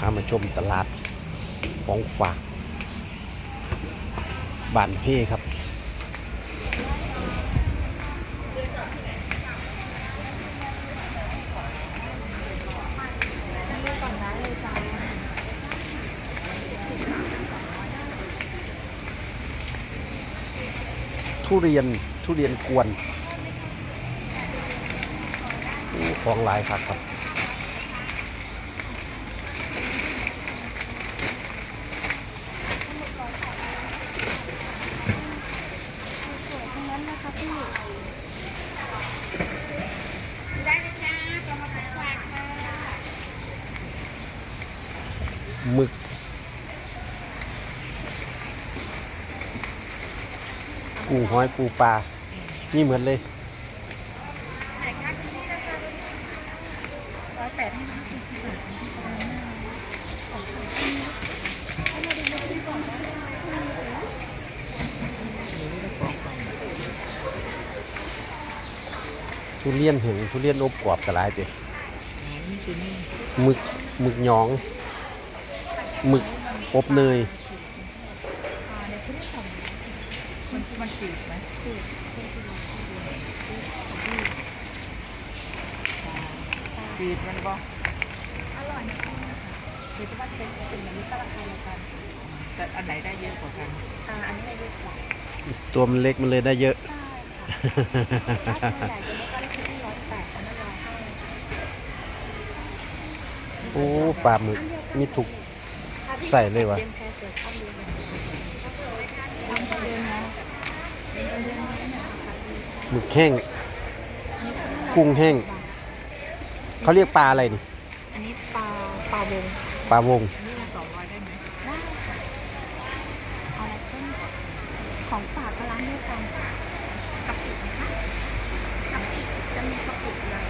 พามาชมตลาดของฝากบ้านเพ่ครับ ทุเรียนทุเรียนกวนของหลายครับครับ ทั้งนั้นนะคะพี่ หมึก กุ้งหอยปูปลา นี่เหมือนเลยร้อยแปดให้น้องทุเรียนเห็นทุเรียนอบกรอบกระไรเด็หมึกหมึกยอง หมึกอบเนยมันมันจืดมันบออร่อยคือจะว่าเป็นเป็นแบบนี้ก็ราคาเดียวกันแต่อันไหนได้เยอะกว่ากันอ่าอันนี้ได้เยอะกว่าตัวมันเล็กมันเลยได้เยอะใช่ค่ะโอ้ปลาหมึกมีถูก ใส่เลยวะเป็นแค่เสือข้ามเดือนทำเดือนนะหมึกแห้ง กุ้งแห้ง เขาเรียกปลาอะไรนี่อันนี้ปลาปลาวงปลาวงอันนี้สองร้อยได้ไหมได้ค่ะเอาอะไรเพิ่มของฝากก็ร้านเดียวกันกะปินะคะกะปิจะมีกะปิเลย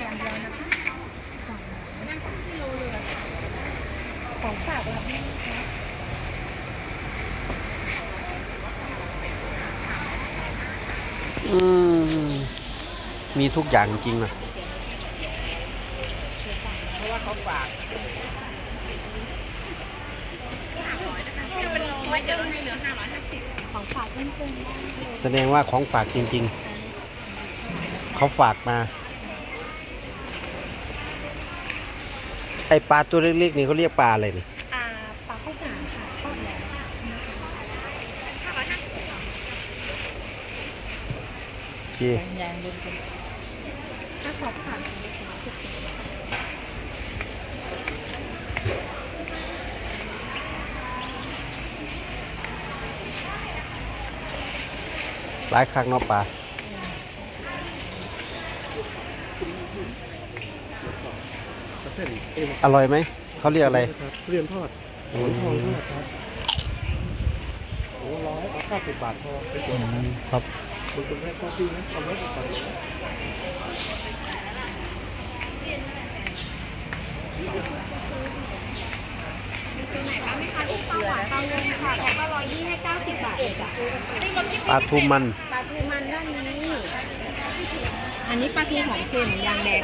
อย่างเดียวนะคะสองนั่งสักกิโลเลยของฝากรับนี่นะคะ อืมมีทุกอย่างจริงนะเพราะว่าเขาฝากแสดงว่าของฝากจริง ๆ เขาฝากมา ไอปลาตัวเล็กๆนี่เขาเรียกปลาอะไรนี่ อ่าปลาข้าวสารค่ะทอดแล้ว โอเค ยางรวมกันถ้าสอบผ่านหลายครั้งเนาะปลาเส้นเอ็มอร่อยไหม เขาเรียกอะไรครับทุเรียนทอดหอยทองทอดครับโอ้ร้อยเอาเก้าสิบบาทพอไปส่วนครับ บางคนให้ข้อที่นะเอาไว้ก่อนปลาหนคะแพ็คละร้อยยี่ให้เก้าสิบบาทเองจ้ะปลาทูมันปลาทูมันด้านนี้ อันนี้ปลาทูหอมเค็มยางแดง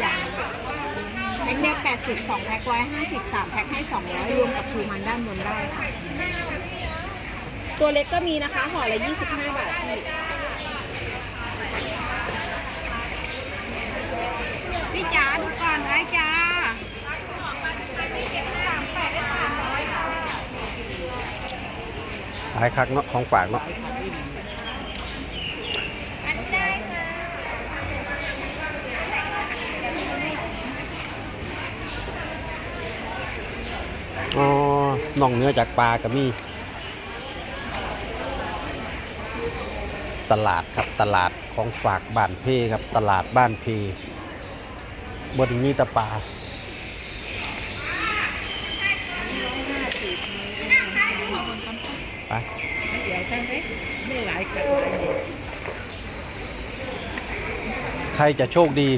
อย่างแพ็คเดียวแปดสิบสองแพ็คร้อยห้าสิบสามแพ็คให้สองร้อยรวมกับทูมันด้านบนได้ค่ะตัวเล็กก็มีนะคะห่อละยี่สิบห้าบาท พี่จ๋าดูก่อนได้จ้าหลายครั้งเนาะของฝากเนาะอันได้ค่ะอ๋อน่องเนื้อจากปลาก็มี ตลาดครับตลาดของฝากบ้านเพครับ ตลาดบ้านเพ บนมีแตะปลาไปเดี๋ยวใช่ไหมไม่หลายกันใครจะโชคดี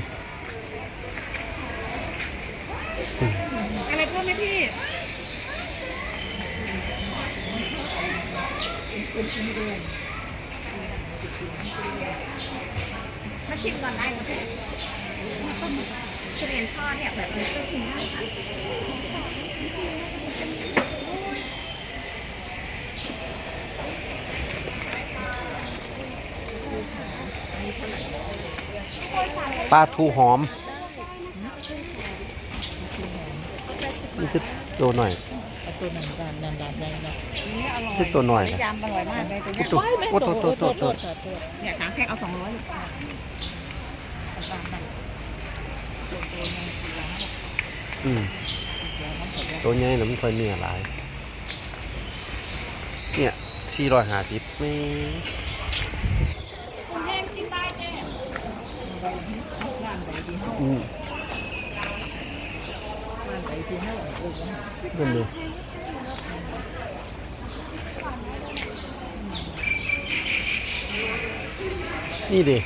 อะไรเพิ่มไหมพี่มาชิมก่อนได้นะพี่ ทุเรียนทอดเนี่ยแบบนี้ก็ชิมได้ค่ะปลาทูหอมนี่คือตัวหน่อยเอาตัวนันดานนันดานในเนาะคือตัวหน่อยนะยำอร่อยมากเลยตัวตัวโอ้ตัวตัวตัวตัวเนี่ยสามแพ็คเอาสองร้อย อืมตัวใหญ่หรือมันค่อยเนื้อหลาย เนี่ยสี่ร้อยห้าสิบไม่คุณแห้งชิมได้แน่บ้านไปที่ห้องอืมบ้านไปที่ห้องเออนั่นเลยนี่ดิ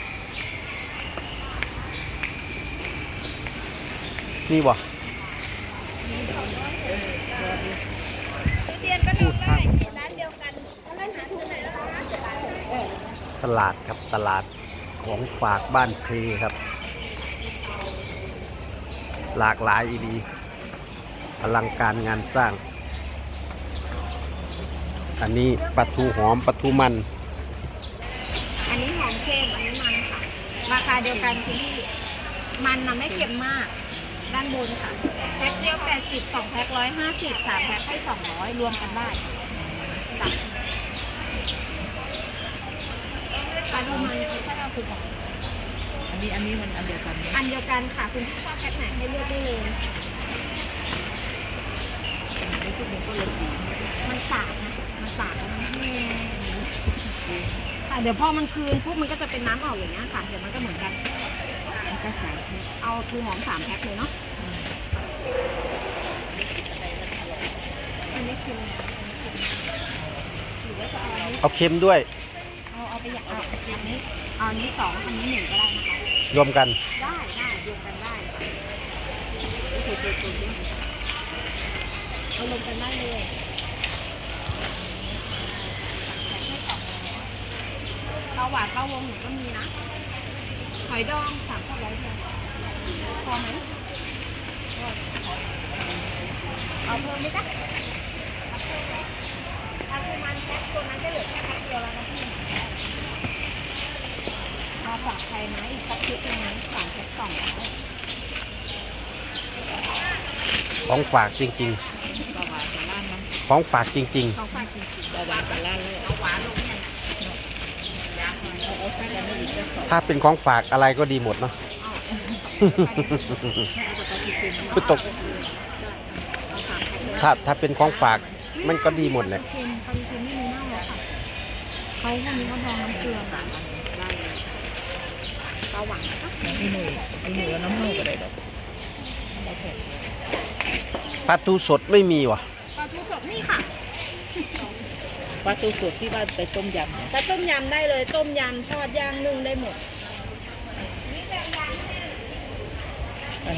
นี่บ่ ทุเรียนก็ลองได้ร้านเดียวกันร้านหาทุนไหนแล้ ตลาดครับตลาดของฝากบ้านเพครับ หลากหลายอีดีอลังการงานสร้าง อันนี้ปลาทูหอมปลาทูมัน อันนี้หอมเค็มอันนี้มันค่ะ ราคาเดียวกันคุณพี่มันน่ะไม่เค็มมาก ด้านบนค่ะ แพ็คเดียว 80 2 แพ็ค 150 3 แพ็คให้ 200 รวมกันได้จ้ะปลาดูมันคือถ้าเราคือบอกอันนี้อันนี้มันอันเดียวกันเนี่ยอันเดียวกันค่ะ คุณที่ชอบแพ็คไหนให้เลือกได้เลยมันตากนะ มันตากแล้วมันแห้งค่ะเดี๋ยวพอมันคืนปุ๊บมันก็จะเป็นน้ำออกอย่างเงี้ยค่ะ เดี๋ยวมันก็เหมือนกัน มันก็ใส่เอาทูหอมสามแพ็คเลยเนาะอันนี้คือหรือว่าจะเอาอันนี้เอาเค็มด้วยเอาเอาไปอย่างเอาอันนี้เอาอันนี้สองอันนี้หนึ่งก็ได้นะคะ รวมกันได้ได้รวมกันได้เอาลงกันได้เลยข้าวหวานข้าววงหนูก็มีนะห อยดองสามร้อยเดียวพอไหมเอาเพิ่มไหมจ๊ะเอาคือมันแพ็คตัวนั้นจะเหลือแค่แพ็คเดียวแล้วนะพี่เอาฝากใครไหมอีกสักชุดหนึงไหมสามแพ็คสองร้อยของฝากจริงปลาหวานปลาล้านมันๆของฝากจริงเขาฝาก ถ้าเป็นของฝากอะไรก็ดีหมดเนาะคือตก ถ้าถ้าเป็นของฝากมันก็ดีหมดแหละเขาเค็มไม่มีเน่าแล้วค่ะเขาพวกนี้เขาดองน้ำเกลือค่ะปลาหวานนะคะมีหนูมีหนูแล้วน้ำหนูก็ได้ดอกปลาทูสดไม่มีว่ะปลาทูสดนี่ค่ะ ปลาตูสดที่บ้านไปต้มยำเนี่ยจะต้มยำได้เลย ต้มยำทอดย่างนึ่งได้หมด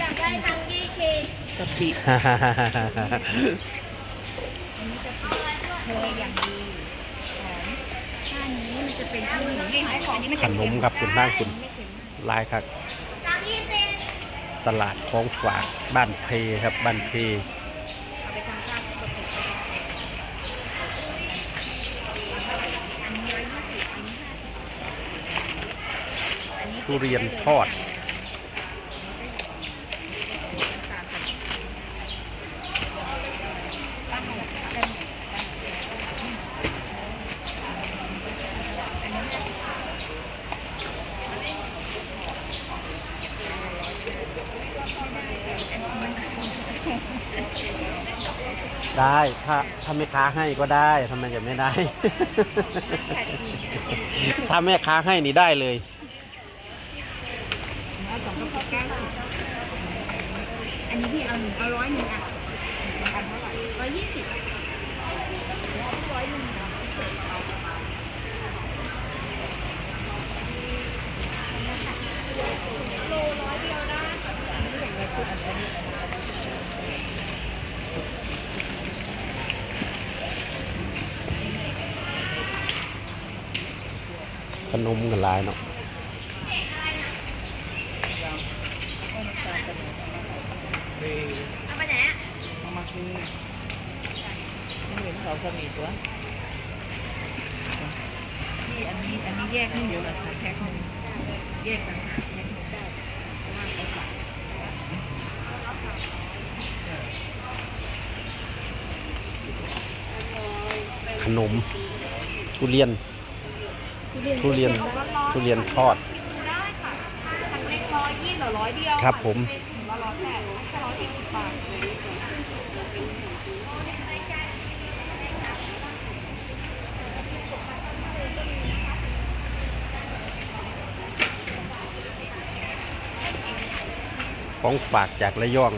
อยากได้ทั้งยี่เคกะปิเธออย่างดีหอมถ้านี้มันจะเป็นที่หนึ่งให้ขายของขนมครับคุณนั่งคุณลายครับจากยี่สิบตลาดของฝากบ้านเพครับบ้านเพ เอาไปทำข้าวสดๆอันนี้ร้อยยี่สิบอันนี้ห้าสิบอันนี้ ทุเรียนทอดตั้งหมดตั้งหมดได้ถ้าถ้าแม่ค้าให้ก็ได้ทำไมจะไม่ได้ ถ้าแม่ค้าให้นี่ได้เลย เอาสองกระปุกแก้วอั นนี้พี่เอาหนึ่งเอาร้อยหนึ่งอะอันเท่าไหร่ร้อยยี่สิบร้อยหนึ่งโลร้อยเดียวนะขนมกันลายเนาะ เอาไปไหนอะ เอามาคือไม่ เขาก็มีตัวนี่อันนี้อันนี้แยกให้เดี๋ยวเราแพ็คหนึงแยกต่างหากแพ็คหนึงได้เพราะว่าเขนมทุเรียน ทุเรียนทุเรียนทอดได้ค่ะถังเล็กร้อยยี่หรือร้อยเดียวครับผม เป็นถุงละร้อยแปดแค่ร้อยสี่สิบบาท ของฝากจากระยอง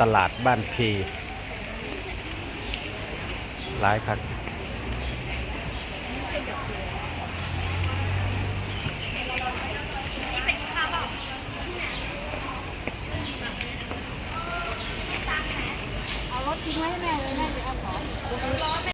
ตลาดบ้านเพหลายครับทิ้งไว้แม่เลยแม่จะเอาของ